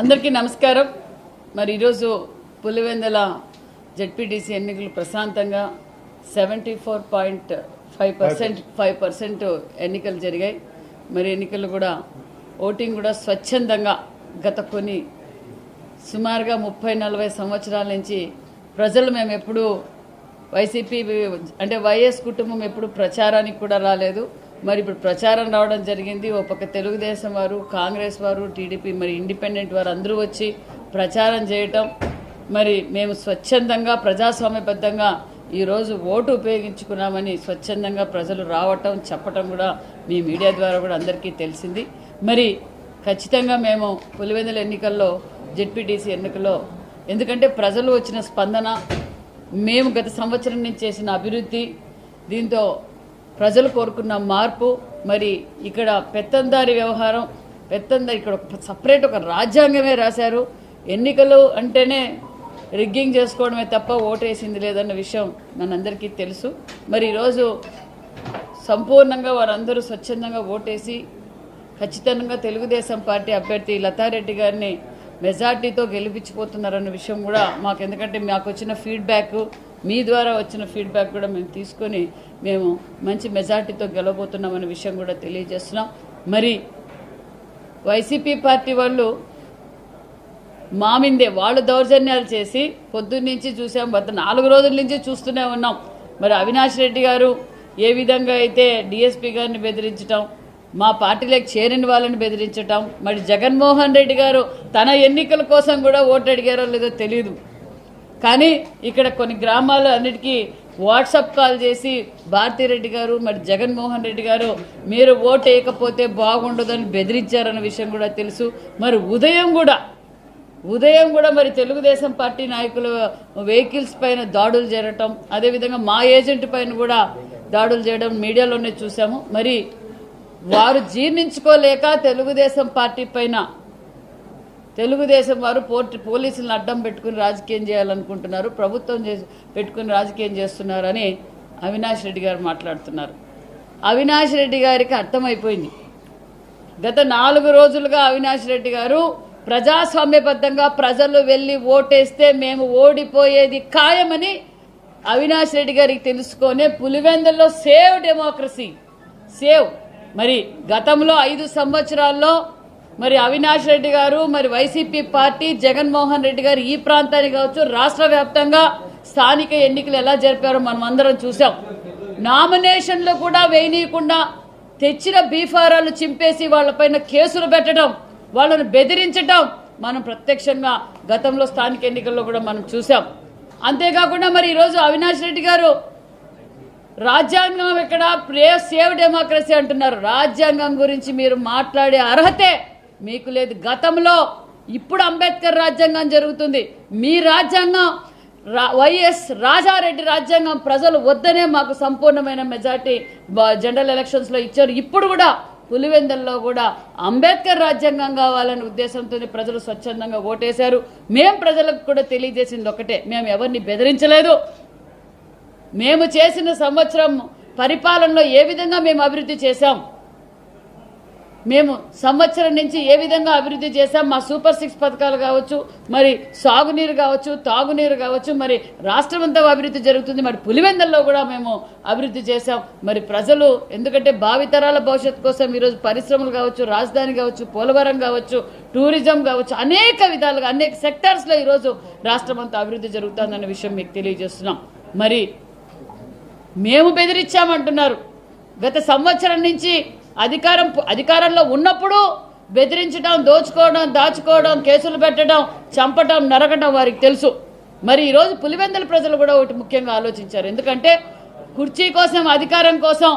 అందరికీ నమస్కారం. మరి ఈరోజు పులివెందల జడ్పీటీసీ ఎన్నికలు ప్రశాంతంగా seventy four point five percent five percent ఎన్నికలు జరిగాయి. మరి ఎన్నికలు కూడా ఓటింగ్ కూడా స్వచ్ఛందంగా గత కొన్ని సుమారుగా ముప్పై నలభై సంవత్సరాల నుంచి ప్రజలు మేము ఎప్పుడూ వైసీపీ అంటే వైఎస్ కుటుంబం ఎప్పుడు ప్రచారానికి కూడా రాలేదు. మరి ఇప్పుడు ప్రచారం రావడం జరిగింది. ఒక పక్క తెలుగుదేశం వారు కాంగ్రెస్ వారు టీడీపీ మరి ఇండిపెండెంట్ వారు అందరూ వచ్చి ప్రచారం చేయటం. మరి మేము స్వచ్ఛందంగా ప్రజాస్వామ్యబద్ధంగా ఈరోజు ఓటు ఉపయోగించుకున్నామని స్వచ్ఛందంగా ప్రజలు రావటం చెప్పటం కూడా మీ మీడియా ద్వారా కూడా అందరికీ తెలిసింది. మరి ఖచ్చితంగా మేము పులివెందుల ఎన్నికల్లో జెడ్పీటీసీ ఎన్నికల్లో ఎందుకంటే ప్రజలు వచ్చిన స్పందన మేము గత సంవత్సరం నుంచి చేసిన అభివృద్ధి దీంతో ప్రజలు కోరుకున్న మార్పు మరి ఇక్కడ పెత్తందారి వ్యవహారం పెత్తందారి ఇక్కడ ఒక సపరేట్ ఒక రాజ్యాంగమే రాశారు. ఎన్నికలు అంటేనే రిగ్గింగ్ చేసుకోవడమే తప్ప ఓటేసింది లేదన్న విషయం మనందరికీ తెలుసు. మరి ఈరోజు సంపూర్ణంగా వారందరూ స్వచ్ఛందంగా ఓటేసి ఖచ్చితంగా తెలుగుదేశం పార్టీ అభ్యర్థి లతారెడ్డి గారిని మెజార్టీతో గెలిపించిపోతున్నారన్న విషయం కూడా మాకు ఎందుకంటే మాకు వచ్చిన ఫీడ్బ్యాక్ మీ ద్వారా వచ్చిన ఫీడ్బ్యాక్ కూడా మేము తీసుకొని మేము మంచి మెజార్టీతో గెలవబోతున్నామన్న విషయం కూడా తెలియజేస్తున్నాం. మరి వైసీపీ పార్టీ వాళ్ళు మామిందే వాళ్ళు దౌర్జన్యాలు చేసి పొద్దున్నుంచి చూసాం గత నాలుగు రోజుల నుంచి చూస్తూనే ఉన్నాం. మరి అవినాష్ రెడ్డి గారు ఏ విధంగా అయితే డిఎస్పీ గారిని బెదిరించటం మా పార్టీలోకి చేరిన వాళ్ళని బెదిరించటం మరి జగన్మోహన్ రెడ్డి గారు తన ఎన్నికల కోసం కూడా ఓటు అడిగారో లేదో తెలియదు కానీ ఇక్కడ కొన్ని గ్రామాలు అన్నిటికీ వాట్సాప్ కాల్ చేసి భారతిరెడ్డి గారు మరి జగన్మోహన్ రెడ్డి గారు మీరు ఓటు వేయకపోతే బాగుండదని బెదిరించారన్న విషయం కూడా తెలుసు. మరి ఉదయం కూడా ఉదయం కూడా మరి తెలుగుదేశం పార్టీ నాయకులు వెహికల్స్ పైన దాడులు జరగటం అదేవిధంగా మా ఏజెంట్ పైన కూడా దాడులు చేయడం మీడియాలోనే చూసాము మరి వారు జీర్ణించుకోలేక తెలుగుదేశం పార్టీ పైన తెలుగుదేశం వారు పోర్టు పోలీసులను అడ్డం పెట్టుకుని రాజకీయం చేయాలనుకుంటున్నారు. ప్రభుత్వం చేసి పెట్టుకుని రాజకీయం చేస్తున్నారని అవినాష్ రెడ్డి గారు మాట్లాడుతున్నారు. అవినాష్ రెడ్డి గారికి అర్థమైపోయింది. గత నాలుగు రోజులుగా అవినాష్ రెడ్డి గారు ప్రజాస్వామ్యబద్ధంగా ప్రజలు వెళ్ళి ఓటేస్తే మేము ఓడిపోయేది ఖాయమని అవినాష్ రెడ్డి గారికి తెలుసుకొనే పులివెందుల్లో సేవ్ డెమోక్రసీ. సేవ్. మరి గతంలో ఐదు సంవత్సరాల్లో మరి అవినాష్ రెడ్డి గారు మరి వైసీపీ పార్టీ జగన్మోహన్ రెడ్డి గారు ఈ ప్రాంతానికి కావచ్చు రాష్ట్ర వ్యాప్తంగా స్థానిక ఎన్నికలు ఎలా జరిపారో మనం అందరం చూసాం నామినేషన్లు కూడా వేయనీయకుండా తెచ్చిన బీఫారాలు చింపేసి వాళ్ళపైన కేసులు పెట్టడం వాళ్ళను బెదిరించడం మనం ప్రత్యక్షంగా గతంలో స్థానిక ఎన్నికల్లో కూడా మనం చూసాం అంతేకాకుండా మరి ఈరోజు అవినాష్ రెడ్డి గారు రాజ్యాంగం ఇక్కడ ప్రే సేవ్ డెమోక్రసీ అంటున్నారు. రాజ్యాంగం గురించి మీరు మాట్లాడే అర్హతే మీకు లేదు. గతంలో ఇప్పుడు అంబేద్కర్ రాజ్యాంగం జరుగుతుంది. మీ రాజ్యాంగం రా- వైఎస్ రాజారెడ్డి రాజ్యాంగం ప్రజలు వద్దనే మాకు సంపూర్ణమైన మెజార్టీ బ- జనరల్ ఎలక్షన్స్లో ఇచ్చారు. ఇప్పుడు కూడా పులివెందల్లో కూడా అంబేద్కర్ రాజ్యాంగం కావాలనే ఉద్దేశంతో ప్రజలు స్వచ్ఛందంగా ఓటేశారు. మేం ప్రజలకు కూడా తెలియజేసింది ఒకటే. మేము ఎవరిని బెదిరించలేదు. మేము చేసిన సంవత్సరం పరిపాలనలో ఏ విధంగా మేము అభివృద్ధి చేశాం? మేము సంవత్సరం నుంచి ఏ విధంగా అభివృద్ధి చేశాం మా సూపర్ సిక్స్ పథకాలు కావచ్చు మరి సాగునీరు కావచ్చు తాగునీరు కావచ్చు మరి రాష్ట్రం అంతా అభివృద్ధి జరుగుతుంది మరి పులివెందల్లో కూడా మేము అభివృద్ధి చేశాం. మరి ప్రజలు ఎందుకంటే భావితరాల భవిష్యత్తు కోసం ఈరోజు పరిశ్రమలు కావచ్చు రాజధాని కావచ్చు పోలవరం కావచ్చు టూరిజం కావచ్చు అనేక విధాలుగా అనేక సెక్టార్స్లో ఈరోజు రాష్ట్రం అంతా అభివృద్ధి జరుగుతుందన్న విషయం మీకు తెలియజేస్తున్నాం. మరి మేము బెదిరించామంటున్నారు. గత సంవత్సరం నుంచి అధికారం అధికారంలో ఉన్నప్పుడు బెదిరించడం దోచుకోవడం దాచుకోవడం కేసులు పెట్టడం చంపడం నరకడం వారికి తెలుసు. మరి ఈరోజు పులివెందుల ప్రజలు కూడా ఒకటి ముఖ్యంగా ఆలోచించారు. ఎందుకంటే కుర్చీ కోసం అధికారం కోసం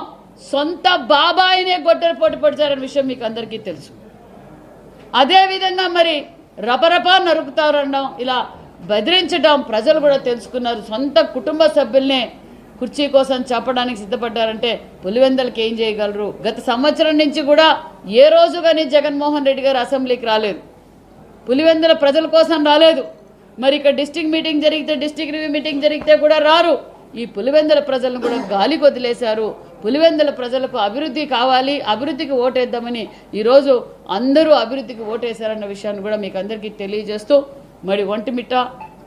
సొంత బాబాయినే గొడ్డలు పోటీ పడిచారనే విషయం మీకు అందరికీ తెలుసు. అదేవిధంగా మరి రపరపా నరుకుతారనడం ఇలా బెదిరించడం ప్రజలు కూడా తెలుసుకున్నారు. సొంత కుటుంబ సభ్యుల్నే కుర్చీ కోసం చెప్పడానికి సిద్ధపడ్డారంటే పులివెందలకి ఏం చేయగలరు? గత సంవత్సరం నుంచి కూడా ఏ రోజు కానీ జగన్మోహన్ రెడ్డి గారు అసెంబ్లీకి రాలేదు. పులివెందల ప్రజల కోసం రాలేదు. మరి ఇక్కడ డిస్టిక్ మీటింగ్ జరిగితే డిస్టిక్ రివ్యూ మీటింగ్ జరిగితే కూడా రారు. ఈ పులివెందల ప్రజలను కూడా గాలి వదిలేశారు. పులివెందుల ప్రజలకు అభివృద్ధి కావాలి అభివృద్ధికి ఓటేద్దామని ఈరోజు అందరూ అభివృద్ధికి ఓటేశారన్న విషయాన్ని కూడా మీకు అందరికీ తెలియజేస్తూ మరి ఒంటిమిట్ట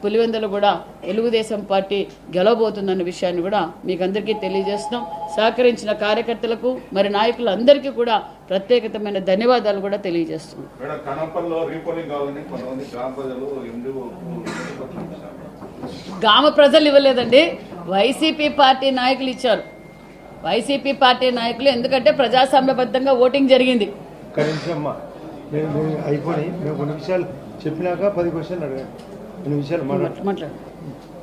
పులివెందులు కూడా తెలుగుదేశం పార్టీ గెలవబోతుందన్న విషయాన్ని కూడా మీకు అందరికీ తెలియజేస్తున్నాం. సహకరించిన కార్యకర్తలకు మరి నాయకులందరికీ కూడా ప్రత్యేకతమైన ధన్యవాదాలు కూడా తెలియజేస్తున్నాం. మేడం కనపల్లో రీపోలింగ్ కావాలని కొంతమంది గ్రామ ప్రజలు ఎండిఓ గ్రామ ప్రజలు ఇవ్వలేదండి. వైసీపీ పార్టీ నాయకులు ఇచ్చారు. వైసీపీ పార్టీ నాయకులు ఎందుకంటే ప్రజాస్వామ్యబద్ధంగా ఓటింగ్ జరిగింది. అయిపోయి మేము కొన్ని విషయాలు చెప్పినాక పది క్వశ్చన్లు అడగండి. అని విషయాలు మాట్లాడు